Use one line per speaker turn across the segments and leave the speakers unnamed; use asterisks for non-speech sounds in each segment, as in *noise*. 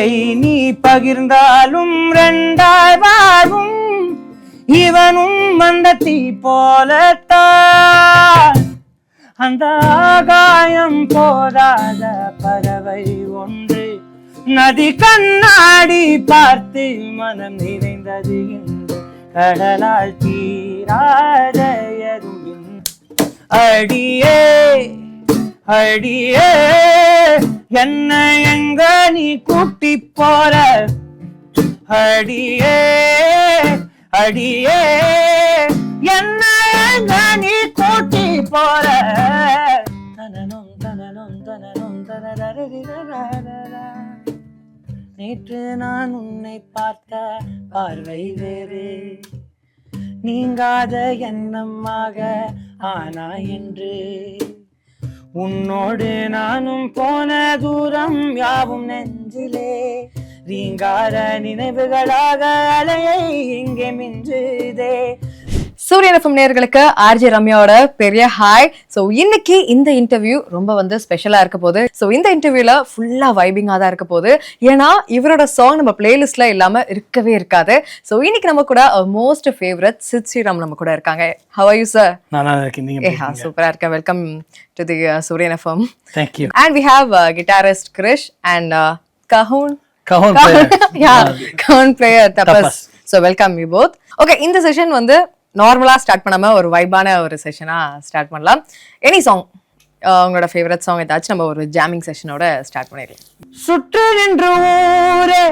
தீயை நீ பகிர்ந்தாலும் ரெண்டாய் வாழும். இவனும் வந்த தீ போலத்தான். அந்த ஆகாயம் போதாத பறவை ஒன்று. நதி கண்ணாடி பார்த்து மனம் நிறைந்தது கடலால் தீராத அடியே அடியே. என்ன எங்க நீ கூட்டி போற? அடியே அடியே என்ன எங்க நீ கூட்டி போற? தனனும் தனனும் தனனும் நேற்று நான் உன்னை பார்த்த பார்வை வேறு நீங்காத எண்ணமாக ஆனா என்று உன்னோடு நானும் போன தூரம் யாவும் நெஞ்சிலே. ரீங்கார நினைவுகளாக அலையை இங்கே மிஞ்சுதே.
சூரியன் எஃப்எம் நேயர்களுக்கு ஆர்ஜே ரம்யாவோட பெரிய ஹாய் ஸோ இன்னைக்கு இந்த இன்டர்வியூ ரொம்ப வந்து ஸ்பெஷலா இருக்க போகுது. ஸோ இந்த இன்டர்வியூல ஃபுல்லா வைபிங்கா தான் இருக்க போகுது. ஏன்னா இவரோட சாங் நம்ம பிளேலிஸ்ட்ல இல்லாம இருக்கவே இருக்காது. ஸோ இன்னைக்கு நம்ம கூட மோஸ்ட் ஃபேவரட் சித் ஸ்ரீராம் நம்ம கூட இருக்காங்க. ஹவ் யூ சார்
நல்லா இருக்கேன்.
ஏ
நீங்க
சூப்பரா இருக்கேன். Welcome to the Suryan FM thank you and we have guitarist Krish and
cajon cajon
yeah gown player
Tapas.
So welcome you both okay இந்த செஷன் வந்து நார்மலா ஸ்டார்ட் பண்ணாம ஒரு வைபான ஒரு செஷனா ஸ்டார்ட் பண்ணலாம். எனி சாங் உங்களோட ஃபேவரட் சாங் ஏதாச்சும் நம்ம ஒரு ஜாமிங் செஷனோட ஸ்டார்ட் பண்ணிடலாம்.
சுற்று நின்று ஊரே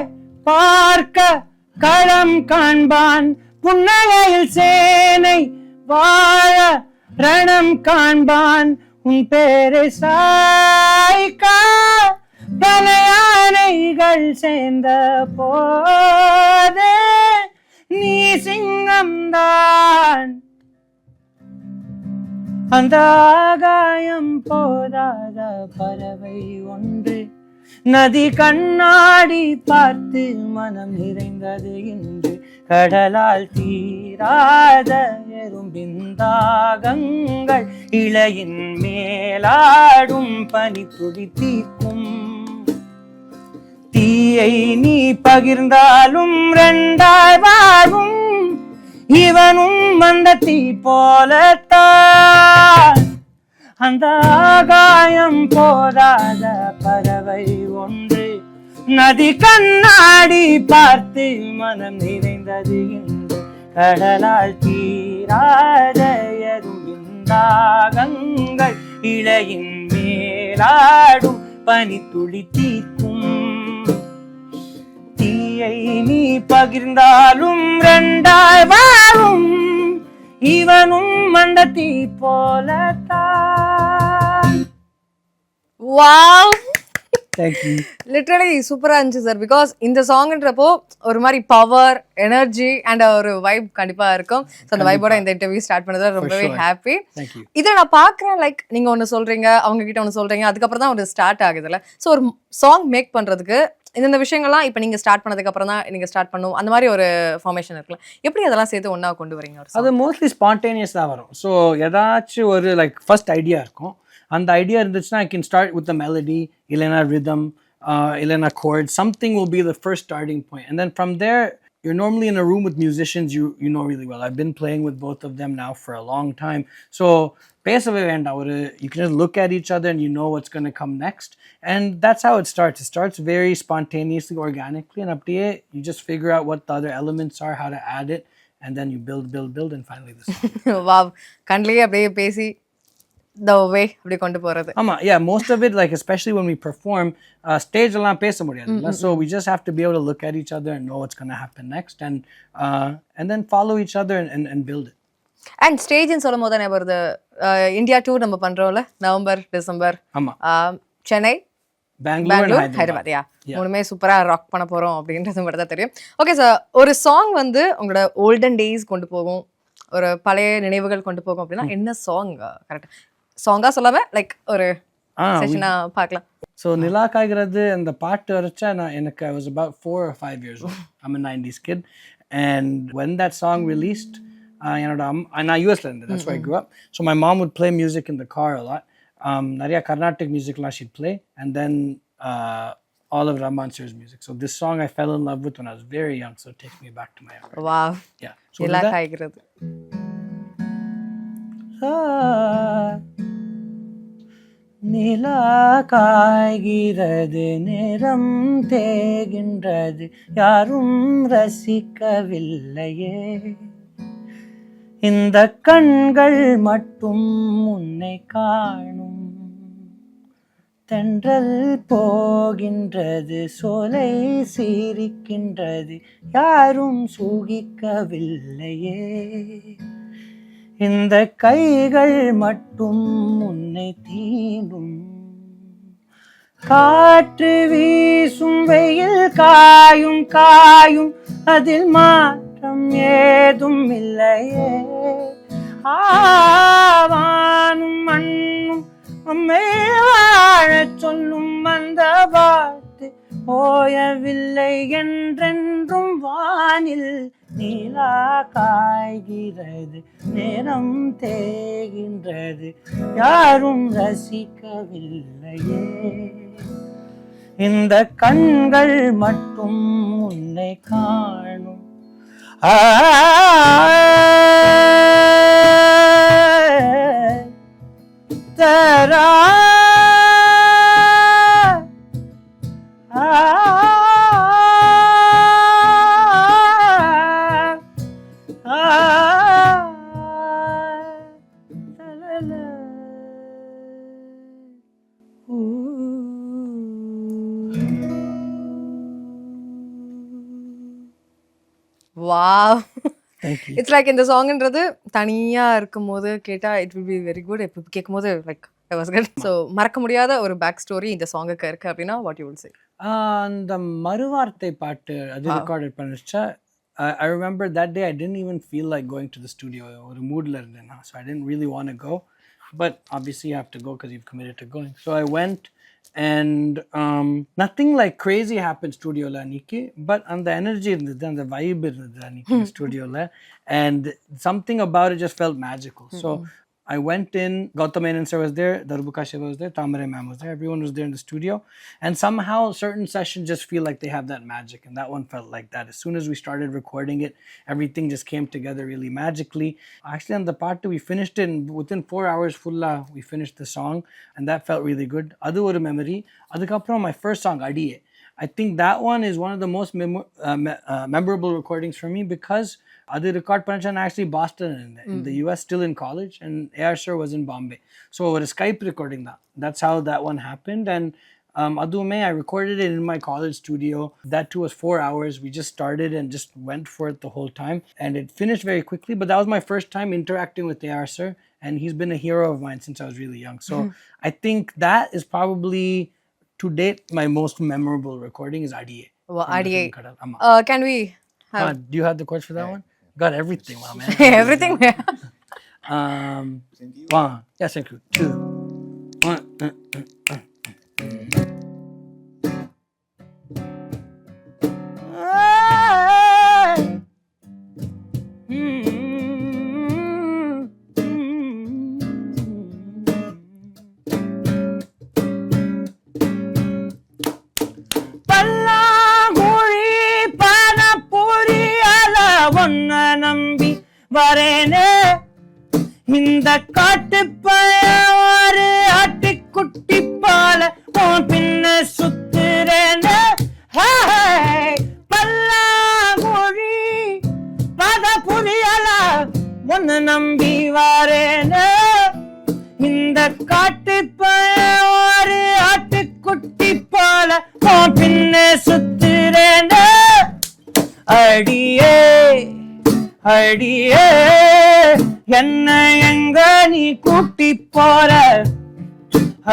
பார்க்க களம் காண்பான். புன்னகையில் சேனை வாழ ரணம் காண்பான். உன் பேரை சாய்க்கா பல யானைகள் சேர்ந்த போதே நீ சிங்கம்தான். அந்த ஆகாயம் போதாத பறவை ஒன்று. நதி கண்ணாடி பார்த்து மனம் நிறைந்தது என்று கடலால் தீராத எறும்பிந்தாகங்கள் இளையின் மேலாடும் பனி துடி தீர்க்கும் தீயை நீ பகிர்ந்தாலும் ரெண்டாய் வாழும். இவனும் வந்த தீ போலத்தான். அந்த ஆகாயம் போதாத பறவை ஒன்று நதி கண்ணாடி பார்த்து மனம் நிறைந்தது என்று கடலால் தீராத எறும்பின் இளையின் மேலாடும் பனி துளி தீ தீயை நீ பகிர்ந்தாலும் ரெண்டாய் வாழும். இவனும் அந்த தீ போலத்தான்
வாவ் லிட்ரலி சூப்பரா இருந்துச்சு சார் பிகாஸ் இந்த சாங்ன்றப்போ ஒரு மாதிரி பவர் எனர்ஜி அண்ட் ஒரு வைப் கண்டிப்பா இருக்கும். ஸோ அந்த வைபோட இந்த இன்டர்வியூ ஸ்டார்ட் பண்ணதுல ரொம்பவே. ஹாப்பி இதை நான் பார்க்குறேன் லைக் நீங்க ஒன்று சொல்றீங்க அவங்க கிட்ட ஒன்று சொல்றீங்க. அதுக்கப்புறம் தான் ஒரு ஸ்டார்ட் ஆகுதுல்ல ஸோ ஒரு சாங் மேக் பண்றதுக்கு இந்தந்த விஷயங்கள்லாம் இப்போ நீங்க ஸ்டார்ட் பண்ணதுக்கு அப்புறம் தான் நீங்க ஸ்டார்ட் பண்ணும். அந்த மாதிரி ஒரு ஃபார்மேஷன் இருக்குல்ல. எப்படி அதெல்லாம் சேர்த்து ஒண்ணா கொண்டு வரீங்க?
அது மோஸ்ட்லி ஸ்பான்டேனியஸாக வரும். ஸோ ஏதாச்சும் ஒரு லைக் ஃபர்ஸ்ட் ஐடியா இருக்கும். அந்த ஐடியா இருந்துச்சுன்னா I can start with the melody இல்லைனா ரிதம் இல்லைனா chord something will be the first starting point. And then from there you're normally in a room with musicians you you know really well. I've been playing with both of them now for a long time. So பேசவே வேண்டாம் ஒரு you can just look at each other and you know what's going to come next and that's how it starts it starts very spontaneously organically and அப்படியே you just figure out what the other elements are how to add it and then you build build build and finally this
wow கண்ணிலேயே அப்படியே பேசி the way அப்படி கொண்டு போறது
ஆமா yeah most of it like especially when we perform uh, stage எல்லாம் பேச முடியாதுல்ல so we just have to be able to look at each other and know what's going to happen next and uh, and then follow each other and, and, and build it
and ஸ்டேஜ்னு சொல்லும் போது தான் வருது India tour நம்ம பண்றோம்ல November December.
ஆமா.
சென்னை
பெங்களூர்.
ஹைதராபாத். யா மூணுமே சூப்பரா rock பண்ண போறோம் அப்படின்றது மட்டும் தான் தெரியும். ஓகே சார் ஒரு சாங் வந்து உங்களோட ஓல்டன் டேஸ் கொண்டு போகும் ஒரு பழைய நினைவுகள் கொண்டு போகும் அப்படின்னா என்ன சாங் கரெக்ட் சாங்கா சொல்லாம லைக் ஒரு செஷனா பார்க்கலாம்.
ஸோ நிலா காய்கிறது அந்த பாட்டு வரைச்சா நான் எனக்கு I was about four or five years old. I'm a 90s kid. And when uh, என்னோட அம் நான் யூஎஸ்ல இருந்தேன் grew up so my mom would play music in the car a lot um, நிறைய கர்நாடிக் மியூசிக்லாம் play and then uh, all of Rahman sir's music. So this song I fell in love with when I was very young, so it takes me back to my era.
வா
Yeah. So that, நிலா காய்கிறது நிறம் தேகின்றது யாரும் ரசிக்கவில்லையே இந்த கண்கள் மட்டும் உன்னை காணும். தென்றல் போகின்றது சோலை சீரிக்கின்றது யாரும் சூகிக்கவில்லையே. இந்த கைகள் மட்டும் உன்னை தீண்டும். காற்று வீசும் வெயில் காயும் காயும் அதில் மா மாற்றம் ஏதும் இல்லையே ஆவானும் மண்ணும் அம்மை வாழச் சொல்லும் அந்த வார்த்தை ஓயவில்லை என்றென்றும் வானில் நீலா காய்கிறது நேரம் தேகின்றது யாரும் ரசிக்கவில்லையே. இந்த கண்கள் மட்டும் உன்னை காணும். ஆ
இட்ஸ் லைக் இந்த சாங்ன்றது தனியா இருக்கும்போது கேட்டா it will be very good இப்போ கேட்கும்போது லைக் வாஸ் குட் ஸோ மறக்க முடியாத ஒரு பேக் ஸ்டோரி இந்த சாங்குக்கு இருக்கு அப்படின்னா வாட் யூ வில் சே
அந்த மறுவார்த்தை பாட்டு அது recorded பண்ணிச்சா I remember that day I didn't even feel like going to the studio ஒரு மூடில் இருந்தேன் so I didn't really want go but obviously have to go because you committed to going so I went and nothing like crazy happen ஸ்டுடியோவில் அன்னைக்கு but அந்த energy இருந்தது அந்த vibe இருந்தது அன்னைக்கு ஸ்டுடியோவில் and something about it just felt magical so I went in, Gautam Menon sir was there, Darbuka Shiva was there, Tamare ma'am was there, everyone was there in the studio. And somehow certain sessions just feel like they have that magic. And that one felt like that. As soon as we started recording it, everything just came together really magically. Actually, on the part two, we finished it in, within four hours, full, uh, we finished the song. And that felt really good. Adu ஒரு memory. அதுக்கப்புறம் my first song, Adiye. I think that one is one of the most memo- uh, me- uh, memorable recordings for me because அது record பண்ணச்சா நான் actually Boston in, in the US still in college and AR Sir was in Bombay. So ஒரு Skype recording that. That's how that one happened and um, அதுவுமே I recorded it in my college studio. That too was four hours. We just started and just went for it the whole time and it finished very quickly. But that was my first time interacting with AR Sir and he's been a hero of mine since I was really young. So I think that is probably to date my most memorable recording is RDA.
அடியே
Kadal. Amma.
Can we
Uh, do you have the chords for that one? Got everything, my man. *laughs*
Everything.
um, one, yes, thank you. Two, one. Uh, uh, uh. uh. பாரேனே இந்த காட்டு ஒரு ஆட்டுக்குட்டி பால உன் பின்ன சுத்துறேனே. பல்லாங்குழி பத புரியல ஒன்னு நம்பி வரேனே. இந்த காட்டு ஒரு ஆட்டுக்குட்டி பால உன் பின்ன சுத்துறேனே. அடியே. அடியே என்ன எங்க நீ கூட்டி போற?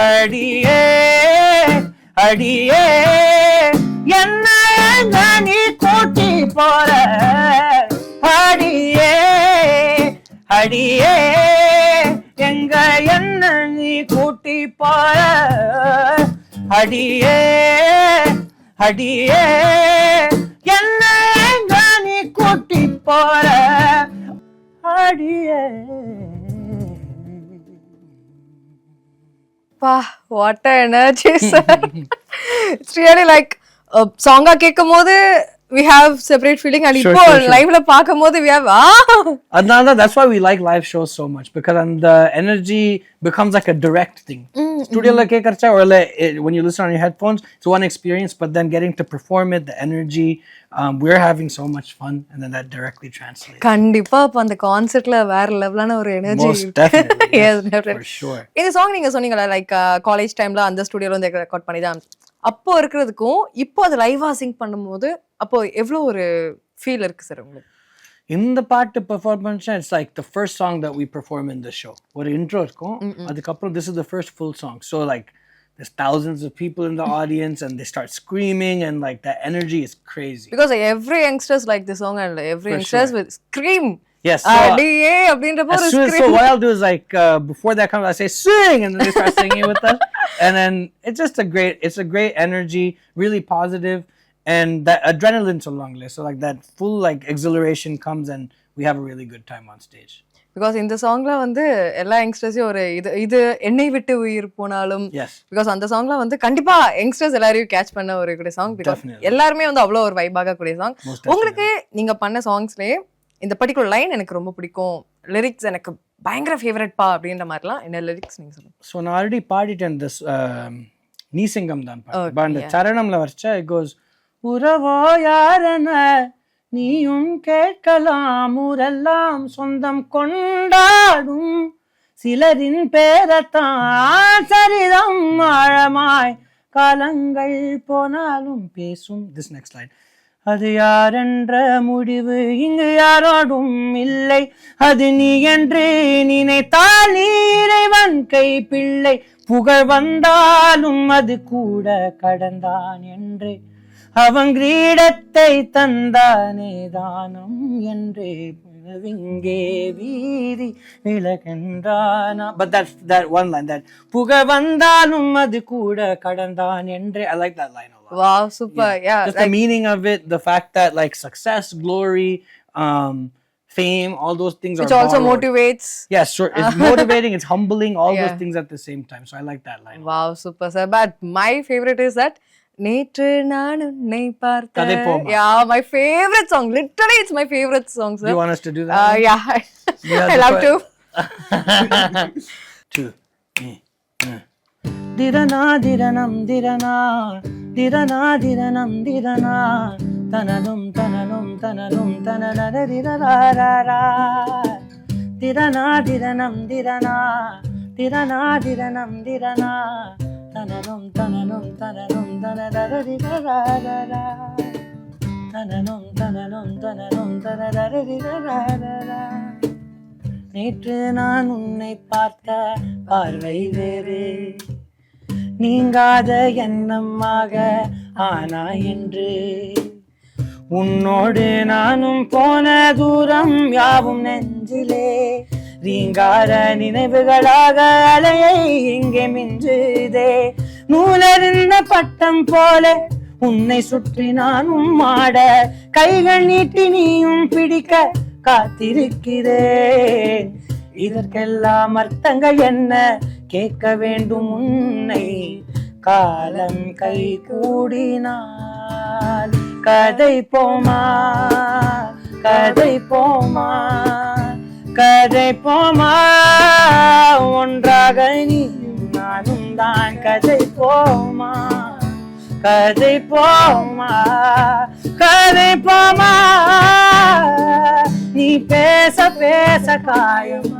அடியே அடியே என்ன எங்க நீ கூட்டி போற? அடியே அடியே எங்க என்ன நீ கூட்டி போற? அடியே அடியே என்ன எங்க நீ கூட்டி போற அடியே.
பா what energy sir it's really like சாங்கா கேட்கும் போது we have separate feeling and
Sure,
இப்போ
sure, sure.
லைவ்ல பார்க்கும் போது we have a
Adnanda, that's why we like live shows so much because then the energy becomes like a direct thing. Studio like kekarcha or like when you listen on your headphones, it's one experience, but then getting to perform it, the energy, um, we're having so much fun, and then that directly translates.
கண்டிப்பா அப்ப அந்த கான்சர்ட்ல வேற லெவலான ஒரு energy
Most definitely, yes, for sure.
இந்த song நீங்க சொன்னீங்களா like college டைம்ல அந்த ஸ்டுடியோல வந்து ரெக்கார்ட் பண்ணி தான் அப்போ இருக்கிறதுக்கும் இப்போ அது லைவா சிங் பண்ணும்போது அப்போ எவ்வளவு ஒரு ஃபீல் இருக்கு சார் உங்களுக்கு?
இந்த பாட்டு performance it's like the first song that we perform in the show ஒரு இன்ட்ரோ இருக்கும் அதுக்கப்புறம் this is the first full song so like there's thousands of people in the audience and they start screaming and like that energy is crazy.
Because every youngsters like the song and every youngsters with scream
yes so,
அப்படின்றப்போ
as soon as, so
scream.
what I'll do is like uh, before that comes, I say sing, and then they start singing with us, and then it's just a great, it's a great energy, really positive, and that adrenaline so long So like that full like exhilaration comes, and we have a really good time on stage.
Because இந்த சாங்ல வந்து எல்லா யங்ஸ்டர்ஸையும் ஒரு இது இது என்னை விட்டு உயிர் போனாலும் பிகாஸ் அந்த சாங்ல வந்து கண்டிப்பா யங்ஸ்டர்ஸ் எல்லாரையும் கேட்ச் பண்ண ஒரு கூடிய சாங் பிகாஸ். எல்லாருமே வந்து அவ்வளோ ஒரு வைபாக கூடிய சாங் உங்களுக்கு நீங்க பண்ண சாங்ஸ்லயே இந்த பர்டிகுலர் லைன் எனக்கு ரொம்ப பிடிக்கும். லிரிக்ஸ் எனக்கு பயங்கர ஃபேவரட் பா அப்படின்ற மாதிரிலாம் என்ன லிரிக்ஸ் நீங்க சொல்லுங்க.
ஸோ நான் ஆல்ரெடி பாடிட்டேன் திஸ் நீசிங்கம் தான் பாட்டு. அந்த சரணம்ல வச்சா இட் கோஸ் உறவோ யாரென நீயும் கேட்கலாம் ஊரெல்லாம் சொந்தம் கொண்டாடும். சிலரின் பேரத்தான் சரிதம் ஆழமாய் காலங்கள் போனாலும் பேசும். திஸ் நெக்ஸ்ட் லைன் அது யாரென்ற முடிவு இங்கு யாரோடும் இல்லை. அது நீ என்று நினைத்தால் நீ இறைவன் கை பிள்ளை புகழ் வந்தாலும் அது கூட கடந்தான் என்று. அவன் கிரீடத்தை தந்தானே தானம் என்று விங்கே வீதி விலகென்றானா. But that that one line that புகழ் வந்தாலும் அது கூட கடந்தான் என்று. I like that line
Wow super yeah
just the meaning of it, the fact that like success, glory, um, fame, all those things
which
are
also
borrowed.
motivates
Yes, *laughs* sure. It's motivating. It's humbling. All
Yeah.
those things at the same time. So I like that line.
Wow super sir but my favourite is that நேற்று நான் உன்னை பார்த்தேன்
கதை போமா.
Yeah my favourite song literally it's my favourite song
Do
sir
you want us to do that?
Yeah
Yeah,
I *laughs*
the
love
que-
two *laughs*
Two. Mm, mm. திரனா திரனம் திரனா திரனா திரனம் திரனா தனனும் தனனும் தனனும் தனனர திரராரா திரனா திரனம் திரனா திரனா திரனம் திரனா தனனும் தனனும் தனலும் தனதர திரராரா தனனும் தனனும் தனனும் தனதர திரராரா நேற்று நான் உன்னை பார்த்த பார்வை வேறு நீங்காத எண்ணமாக ஆனா என்று. உன்னோடு நானும் போன தூரம் யாவும் நெஞ்சிலே. ரீங்கார நினைவுகளாக அலையை இங்கே மிஞ்சுதே. நூலறிந்த பட்டம் போல உன்னை சுற்றி நானும் மாட கைகள் நீட்டி நீயும் பிடிக்க காத்திருக்கிறேன். இதற்கெல்லாம் அர்த்தங்கள் என்ன? கேட்க வேண்டும் உன்னை. காலம் கை கூடினால் கதை போமா? கதை போமா? கதை போமா? ஒன்றாக நீயும் நானும் தான் கதை போமா? கதை போமா? கதை போமா? நீ பேச பேச காயமா?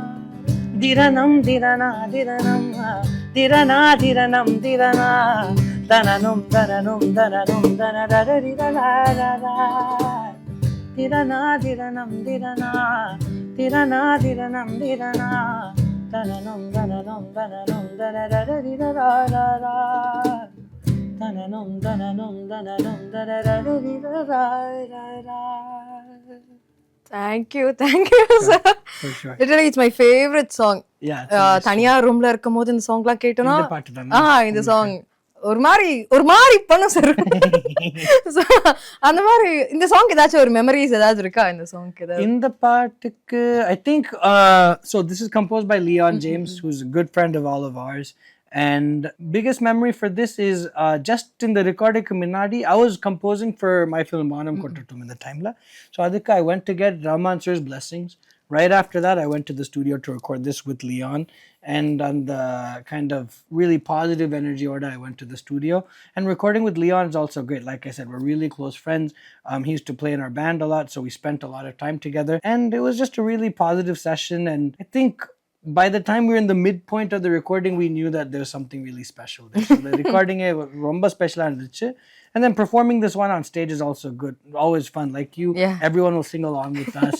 திரணம் திரணா திரணம் திரணா. திரணம் திரணா தனனும் தனனும் தனனும் தனதரிதரா திரணா திரணம் திரணா திரணா திரணம் திரணா. தனனும் தனனும் தனனும் தனதரிதரா தனனும் தனனும் தனனும் தனதரிதரா
thank you thank
you sir.
Literally it's my favourite song
Yeah, it's a nice
தனியா ரூம்ல இருக்கும் போது இந்த சாங்லாம் கேட்டோம்னா? ஆ இந்த சாங் ஒரு மாதிரி ஒரு மாதிரி பண்ணும் சார் *laughs* அந்த மாதிரி இந்த சாங் ஏதாச்சும் ஒரு மெமரிஸ் ஏதாவது இருக்கா? இந்த சாங்க்கு ஏதாவது?
இந்த பாட்டுக்கு I think so this is compose by Leon James whose a good friend of all of ours. And biggest memory for this is uh, just in the recording Minadi, I was composing for my film Manam Kottatum in the time. la. So Adhika, I went to get Rahman sir's blessings. Right after that, I went to the studio to record this with Leon. And on the kind of really positive energy order, I went to the studio. And recording with Leon is also great. Like I said, we're really close friends. Um, he used to play in our band a lot, so we spent a lot of time together. And it was just a really positive session. And I think by the time we were in the midpoint of the recording, we knew that there was something really special there. So the recording eh, ரொம்ப special. And then performing this one on stage is also good. Always fun. Like you,
Yeah.
everyone will sing along with us.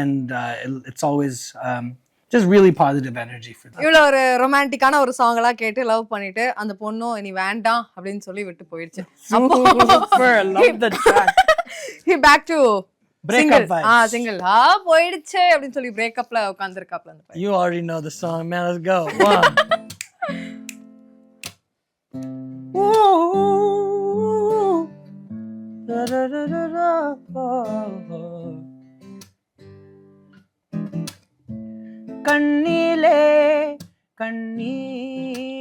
and uh, it- it's always um, just really positive energy for that.
இவ்வளவு ஒரு ரொமான்டிக்கான ஒரு song எல்லாம் கேட்டு love பண்ணிட்டு அந்த பொண்ணும் இனி வேண்டாம் அப்படின்னு சொல்லி விட்டு போயிடுச்சு
Super. I love the single.
ஆ போயிடுச்சு அப்படின்னு சொல்லி பிரேக்கப்ல உட்கார்ந்துருக்காப்ல அந்த பையன்
You already know the song, man. Let's go. One. Oh. கண்ணிலே கண்ணீரிலே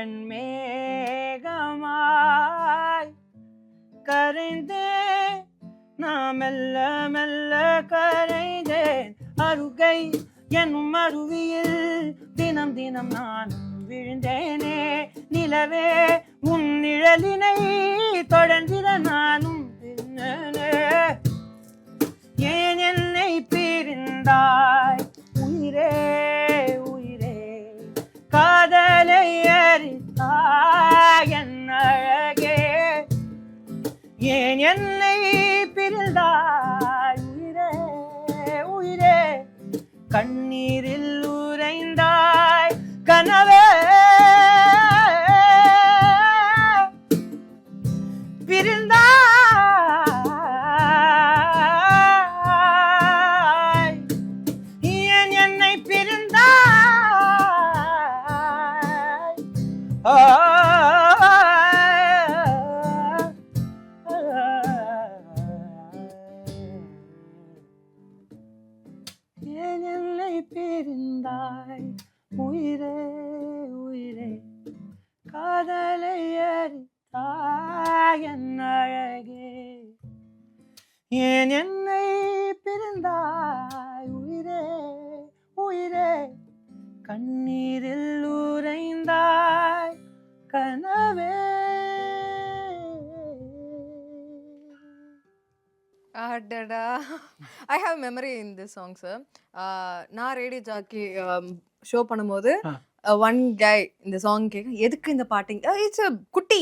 வெண்மேகமாய் கரைந்தே நான் மெல்ல மெல்ல கரைந்தேன். அருகை என்னும் அருவியில் தினம் தினம் நான் விழுந்தேனே. நிலவே உன் நிழலினை தொடர்ந்திட நானும் பின்னே ஏன் என்னை பிரிந்தார் ஏன் என்னை பிரிந்தாய்
I have memory in this song sir நான் ரேடியோ ஜாக்கி ஷோ பண்ணும்போது. ஒன் கை இந்த சாங் கேட்க எதுக்கு இந்த பாட்டு? இட்ஸ் குட்டி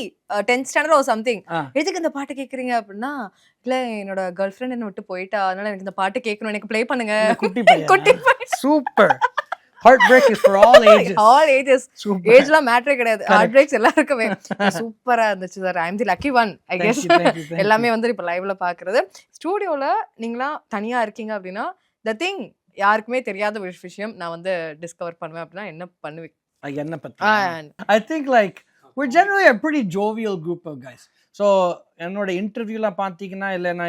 டென்த் ஸ்டாண்டர்ட் ஓ சம்திங். எதுக்கு இந்த பாட்டு கேக்குறீங்க? அப்படின்னா இல்ல என்னோட கேர்ள் ஃப்ரெண்ட் என்ன விட்டு போயிட்டா. அதனால எனக்கு இந்த பாட்டு கேட்கணும் எனக்கு ப்ளே பண்ணுங்க.
குட்டி *laughs*
குட்டி
super heartbreak is for all
ages all
ages
ஏஜ்லாம் மேட்டரே கிடையாது. ஹார்ட் பிரேக்ஸ் எல்லாருக்குமே. *laughs* சூப்பரா இருந்துச்சு sir. I am the lucky one I guess எல்லாமே வந்து இப்போ லைவ்ல பாக்குறது. ஸ்டூடியோல நீங்களாம் தனியா இருக்கீங்க அப்படின்னா த திங் யாருக்குமே தெரியாத ஒரு விஷயம் நான் வந்து டிஸ்கவர் பண்ணுவேன் அப்படின்னா என்ன பண்ணுவேன்
என்ன பத்தி? I think like we're generally a pretty jovial group of guys. So என்னோட இன்டர்வியூலாம் பார்த்தீங்கன்னா இல்லைன்னா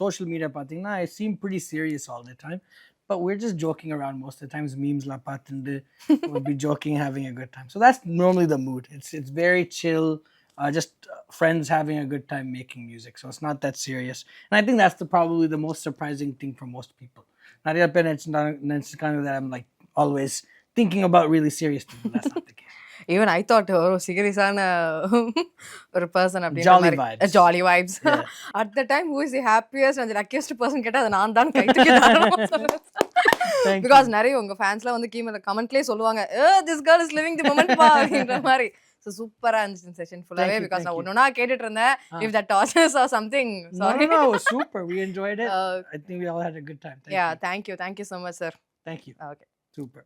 சோஷியல் மீடியா பார்த்தீங்கன்னா I seem pretty serious all the time. but we're just joking around most of the times. Memes la patinde. *laughs* we'll be joking, having a good time. So that's normally the mood. It's it's very chill, uh, just uh, friends having a good time making music. So it's not that serious. And I think that's the probably the most surprising thing for most people. Nariya pe that I'm like always thinking about really serious things. That's not the case.
Even I thought ஒரு சீரியஸான ஒரு person அப்படின்னு. Jolly vibes at the time who is the happiest அந்த luckiest person கேட்டா அது நான் தான் because *laughs* நிறைய உங்க ஃபேன்ஸ்லாம் வந்து கீழே கமெண்ட்லயே சொல்லுவாங்க this girl is living the moment பா அப்படின்ற மாதிரி ஸோ சூப்பரா இருந்துச்சு செஷன்
you,
பிகாஸ் நான். ஒன்னொன்னா கேட்டுட்டு இருந்தேன் if
that tortures or something sorry. We enjoyed it. *laughs*
Uh,
I think we all had a good time. Thank
ya.
Thank you
thank you so much sir
Thank you.
Okay
Super.